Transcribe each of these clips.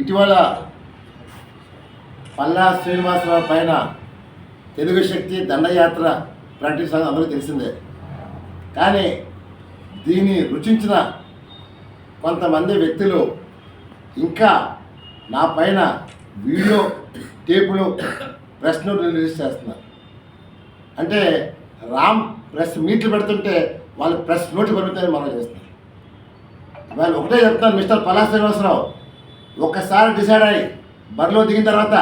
ఇటీవల పల్లా శ్రీనివాసరావు పైన తెలుగు శక్తి దండయాత్ర ప్రకటించడం అందరూ తెలిసిందే. కానీ దీన్ని రుచించిన కొంతమంది వ్యక్తులు ఇంకా నా పైన వీడియో టేపులు ప్రశ్నలు రిలీజ్ చేస్తున్నారు. అంటే రామ్ ప్రెస్ మీట్లు పెడుతుంటే వాళ్ళు ప్రెస్ నోట్లు పెడుతుంటే మనం చేస్తున్నారు. వాళ్ళు ఒకటే చెప్తాను మిస్టర్ పలా శ్రీనివాసరావు ఒక్కసారి డిసైడ్ అయ్యి బరిలో దిగిన తర్వాత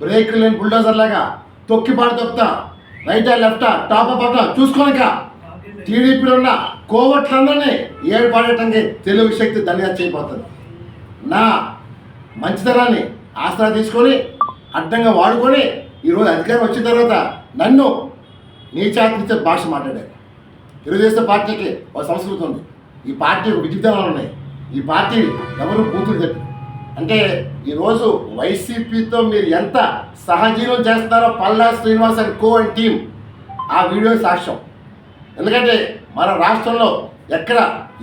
బ్రేక్ లేని బుల్డోజర్ లాగా తొక్కి పాడు తొక్కుతా. రైటా లెఫ్టా టాప్ అప్ చూసుకోనక టీడీపీలో ఉన్న కోవట్లందరినీ ఏడు పాడేయటానికి తెలుగు శక్తి దండగా చేయబోతుంది. నా మంచితనాన్ని ఆసరా తీసుకొని అడ్డంగా వాడుకొని ఈరోజు అధికారం వచ్చిన తర్వాత నన్ను నీచాతిచ్చే భాష మాట్లాడారు. తెలుగుదేశం పార్టీకి ఒక సంస్కృతి ఉంది. ఈ పార్టీ ఒక విధివిధానాలు ఉన్నాయి. ఈ పార్టీ ఎవరు బూతులు చెప్పి అంటే ఈరోజు వైసీపీతో మీరు ఎంత సహజీవనం చేస్తున్నారో Palla Srinivas and co and team ఆ వీడియో సాక్ష్యం. ఎందుకంటే మన రాష్ట్రంలో ఎక్కడ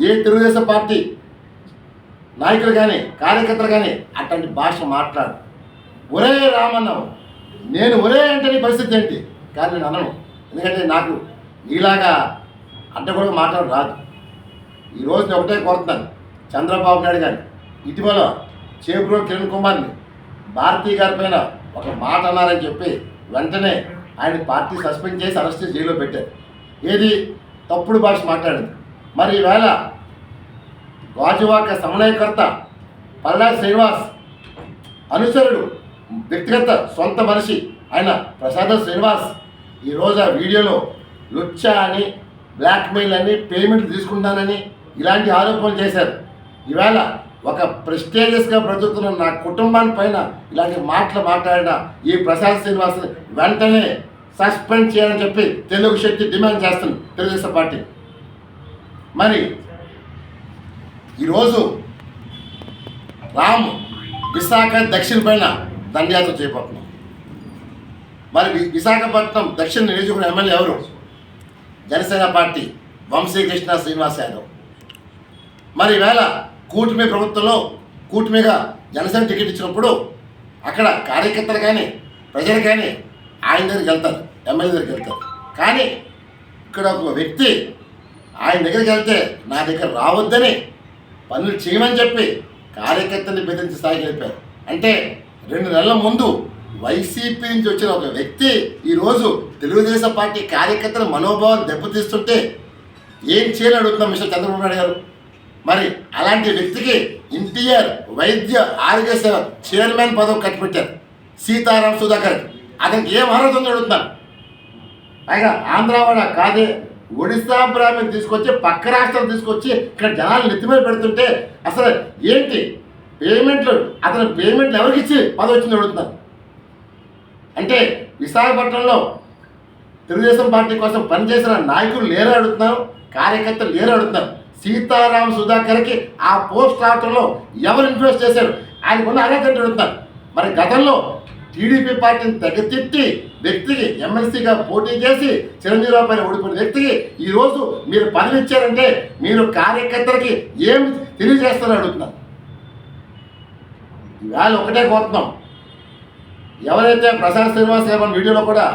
ఏ తెలుగుదేశం పార్టీ నాయకులు కానీ కార్యకర్తలు కానీ అట్లాంటి భాష మాట్లాడు ఒరే రామన్నావు నేను ఒరే అంటే పరిస్థితి ఏంటి? కానీ నేను అనను. ఎందుకంటే నాకు నీలాగా అంట కూడా రాదు. ఈరోజు నేను ఒకటే కోరుతున్నాను. చంద్రబాబు నాయుడు గారు ఇటీవల చేబ్రో కిరణ్ కుమార్ని భారతీ గారి పైన ఒక మాట అన్నారని చెప్పి వెంటనే ఆయన పార్టీ సస్పెండ్ చేసి అరెస్ట్ జైల్లో పెట్టారు. ఏది? తప్పుడు భాష మాట్లాడింది. మరి ఈవేళ గాజువాక సమన్వయకర్త పల్లా శ్రీనివాస్ అనుచరుడు వ్యక్తిగత సొంత మనిషి ఆయన ప్రసాద శ్రీనివాస్ ఈరోజు ఆ వీడియోలో లుచ్చా అని బ్లాక్మెయిల్ అని పేమెంట్ తీసుకుంటానని ఇలాంటి ఆరోపణలు చేశారు. ఈవేళ ఒక ప్రెస్టేజియస్గా బ్రతుకుతున్న నా కుటుంబాన్ని పైన ఇలాంటి మాటలు మాట్లాడిన ఈ ప్రశాంత్ శ్రీనివాస్ని వెంటనే సస్పెండ్ చేయాలని చెప్పి తెలుగు శక్తి డిమాండ్ చేస్తుంది తెలుగుదేశం పార్టీ. మరి ఈరోజు రామ్ విశాఖ దక్షిణ పైన దండయాత్ర చేయబోతున్నాం మరి విశాఖపట్నం దక్షిణ నియోజకవర్గం ఎమ్మెల్యే ఎవరు? జనసేన పార్టీ వంశీకృష్ణ శ్రీనివాస్ యాదవ్. మరి ఈవేళ కూటమి ప్రభుత్వంలో కూటమిగా జనసేన టికెట్ ఇచ్చినప్పుడు అక్కడ కార్యకర్తలు కానీ ప్రజలు కానీ ఆయన దగ్గరికి వెళ్తారు ఎమ్మెల్యే దగ్గరికి వెళ్తారు. కానీ ఇక్కడ ఒక వ్యక్తి ఆయన దగ్గరికి వెళ్తే నా దగ్గర రావద్దని పనులు చేయమని చెప్పి కార్యకర్తల్ని బెదిరించి స్థాయికి వెళ్ళిపోయారు. అంటే రెండు నెలల ముందు వైసీపీ నుంచి వచ్చిన ఒక వ్యక్తి ఈరోజు తెలుగుదేశం పార్టీ కార్యకర్తల మనోభావం దెబ్బతీస్తుంటే ఏం చేయాలని అడుగుతున్నాం మిస్టర్ చంద్రబాబు నాయుడు గారు? మరి అలాంటి వ్యక్తికి ఎన్టీఆర్ వైద్య ఆరోగ్య సేవ చైర్మన్ పదవి కట్టిపెట్టారు. సీతారాం సుధాకర్. అతనికి ఏం అర్హత ఉందో అడుగుతున్నాను పైగా ఆంధ్రావాడ కాదే ఒడిశా బ్రాహ్మణ్ తీసుకొచ్చి పక్క రాష్ట్రం తీసుకొచ్చి ఇక్కడ జనాలు నెత్తిమీద పెడుతుంటే అసలు ఏంటి? పేమెంట్లు అతను పేమెంట్లు ఎవరికి ఇచ్చి పదవి వచ్చింది అడుగుతున్నారు. అంటే విశాఖపట్నంలో తెలుగుదేశం పార్టీ కోసం పనిచేసిన నాయకులు లేరు అడుగుతున్నారు కార్యకర్తలు లేరు అడుగుతున్నారు. సీతారాం సుధాకర్కి ఆ పోస్ట్ రావటంలో ఎవరు ఇన్ఫ్లుయెన్స్ చేశారు? ఆయనకున్న అర్హత ఏంటి మరి గతంలో టీడీపీ పార్టీని తెగతిట్టి వ్యక్తికి ఎమ్మెల్సీగా పోటీ చేసి చిరంజీవిరావు పైన ఓడిపోయిన వ్యక్తికి ఈరోజు మీరు పదవి ఇచ్చారంటే మీరు కార్యకర్తలకి ఏం తెలియజేస్తారని అడుగుతున్నారు ఇవాళ ఒకటే కోరుతున్నాం. ఎవరైతే ప్రశాంత్ శ్రీనివాస్ గారు వీడియోలో కూడా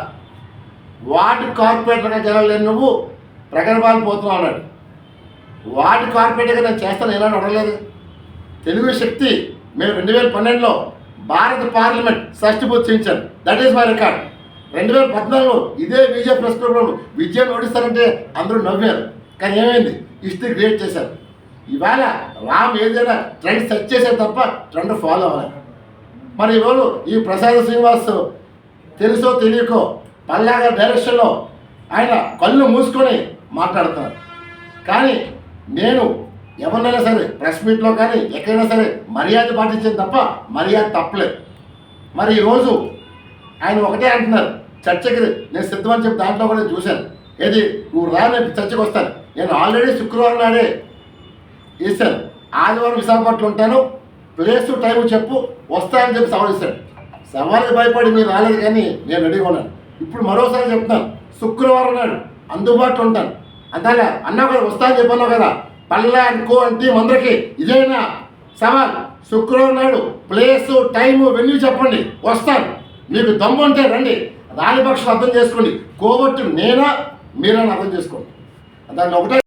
వాటి కార్పొరేటర్గా గెలవలేని నువ్వు ప్రగర్భాలు పోతున్నావు అన్నాడు. వాటి కార్పొరేట్గా నేను చేస్తాను ఎలా అడగలేదు తెలుగు శక్తి మేము రెండు వేల పన్నెండులో భారత పార్లమెంట్ షష్టి చేయించాను దట్ ఈస్ మై రికార్డ్ రెండు వేల పద్నాలుగులో ఇదే విజయ ప్రెస్ క్లబ్లో విజయం ఓడిస్తారంటే అందరూ నవ్వారు. కానీ ఏమైంది? హిస్టరీ క్రియేట్ చేశారు. ఇవాళ రామ్ ఏదైనా ట్రెండ్ సెట్ చేశారు తప్ప ట్రెండ్ ఫాలో అవ్వాలి. మరి ఎవరు? ఈ ప్రసాద్ శ్రీనివాస్ తెలుసో తెలియకో పల్లాగా డైరెక్షన్లో ఆయన కళ్ళు మూసుకొని మాట్లాడుతున్నారు. కానీ నేను ఎవరినైనా సరే ప్రెస్ మీట్లో కానీ ఎక్కడైనా సరే మర్యాద పాటించింది తప్ప మర్యాద తప్పలేదు మరి ఈరోజు ఆయన ఒకటే అంటున్నారు చర్చకి నేను సిద్ధమని చెప్పి దాంట్లో కూడా చూశాను. ఏది? నువ్వు రా నేను చర్చకు వస్తాను. నేను ఆల్రెడీ శుక్రవారం నాడే ఇస్తాను ఆదివారం విశాఖపట్నం ఉంటాను. ప్లేస్ టైం చెప్పు వస్తానని చెప్పి సవాల్ ఇస్తాడు సవాల్కి భయపడి మీరు రాలేదు కానీ నేను రెడీగా ఉన్నాను. ఇప్పుడు మరోసారి చెప్తున్నాను శుక్రవారం నాడు అందుబాటులో ఉంటాను. అంతేగా అన్నా కూడా వస్తానని చెప్పన్నావు కదా? పల్లా అనుకో అంటే అందరికీ ఇదేనా? సవాల్. శుక్రవారం నాడు ప్లేసు టైము వెన్యూ చెప్పండి. వస్తాను. మీకు దమ్ము అంటే రండి. రాని అర్థం చేసుకోండి. కోవట్టు నేనా? మీరని అర్థం చేసుకోండి. దాన్ని ఒకటే